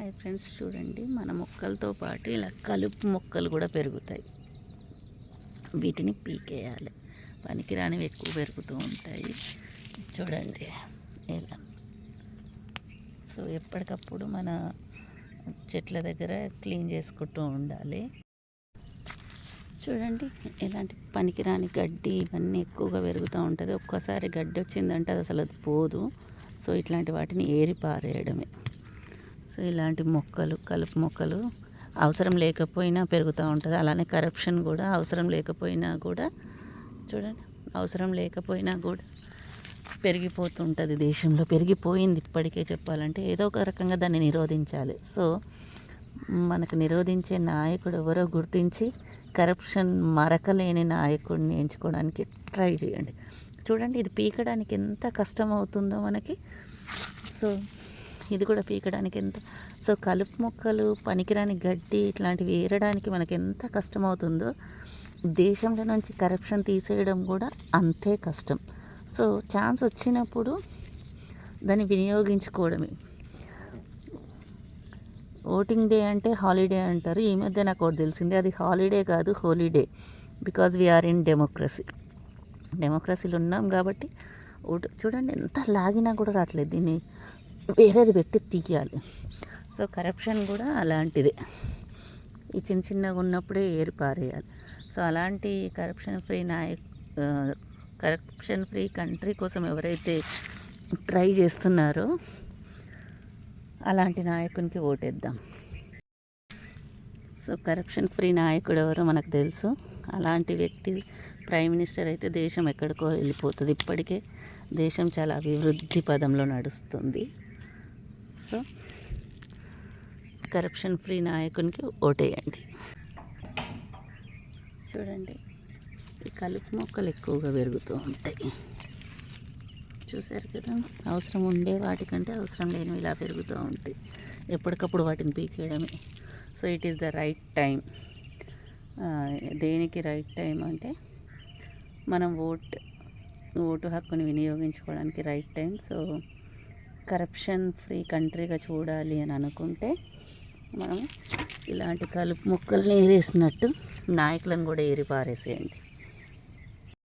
Hi friends చూడండి మన మొక్కలతో పాటు ఇలా కలుపు మొక్కలు కూడా పెరుగుతాయి. వీటిని పీకేయాలి. పనికిరానివి ఎక్కువ పెరుగుతూ ఉంటాయి. చూడండి ఇలా. సో ఎప్పటికప్పుడు మన చెట్ల దగ్గర క్లీన్ చేసుకుంటూ ఉండాలి. చూడండి ఇలాంటి పనికిరాని గడ్డి ఇవన్నీ ఎక్కువగా పెరుగుతూ ఉంటుంది. ఒక్కసారి గడ్డి వచ్చిందంటే అది అసలు అది పోదు. సో ఇట్లాంటి వాటిని ఏరి పారేయడమే. సో ఇలాంటి మొక్కలు కలుపు మొక్కలు అవసరం లేకపోయినా పెరుగుతూ ఉంటుంది. అలానే కరప్షన్ కూడా అవసరం లేకపోయినా కూడా చూడండి అవసరం లేకపోయినా కూడా పెరిగిపోతుంటుంది దేశంలో. పెరిగిపోయింది ఇప్పటికే చెప్పాలంటే. ఏదో ఒక రకంగా దాన్ని నిరోధించాలి. సో మనకు నిరోధించే నాయకుడు ఎవరో గుర్తించి కరప్షన్ మరకలేని నాయకుడిని ఎంచుకోవడానికి ట్రై చేయండి. చూడండి ఇది పీకడానికి ఎంత కష్టం అవుతుందో మనకి. సో ఇది కూడా పీకడానికి ఎంత? సో కలుపు మొక్కలు పనికిరాని గడ్డి ఇట్లాంటివి ఏరడానికి మనకి ఎంత కష్టమవుతుందో దేశంలో నుంచి కరప్షన్ తీసేయడం కూడా అంతే కష్టం. సో ఛాన్స్ వచ్చినప్పుడు దాన్ని వినియోగించుకోవడమే. ఓటింగ్ డే అంటే హాలిడే అంటారు. ఈ మధ్య నాకు ఒకటి తెలిసింది. అది హాలిడే కాదు holy day because we're in democracy. డెమోక్రసీలో ఉన్నాం కాబట్టి ఓటు చూడండి ఎంత లాగినా కూడా రావట్లేదు దీన్ని. వేరేది పెట్టి తీయాలి. సో కరప్షన్ కూడా అలాంటిదే. ఈ చిన్న చిన్నగా ఉన్నప్పుడే ఏరి పారేయాలి. సో అలాంటి కరప్షన్ ఫ్రీ నాయక్ కరప్షన్ ఫ్రీ కంట్రీ కోసం ఎవరైతే ట్రై చేస్తున్నారో అలాంటి నాయకునికి ఓటేద్దాం. సో కరప్షన్ ఫ్రీ నాయకుడు ఎవరో మనకు తెలుసు. అలాంటి వ్యక్తి ప్రైమ్ మినిస్టర్ అయితే దేశం ఎక్కడికో వెళ్ళిపోతుంది. ఇప్పటికే దేశం చాలా అభివృద్ధి పదంలో నడుస్తుంది. సో కరప్షన్ ఫ్రీ నాయకునికి ఓటేయండి. చూడండి ఈ కలుపు మొక్కలు ఎక్కువగా పెరుగుతూ ఉంటాయి. చూశారు కదా అవసరం ఉండే వాటికంటే అవసరం లేనివి ఇలా పెరుగుతూ ఉంటాయి. ఎప్పటికప్పుడు వాటిని పీకేయడమే. So it is the right time దేనికి రైట్ టైం అంటే మనం ఓట్ ఓటు హక్కుని వినియోగించుకోవడానికి right time so corruption free కంట్రీగా చూడాలి అని అనుకుంటే మనం ఇలాంటి కలుపు మొక్కల్ని ఏరేసినట్టు నాయకులను కూడా ఏరి పారేసేయండి.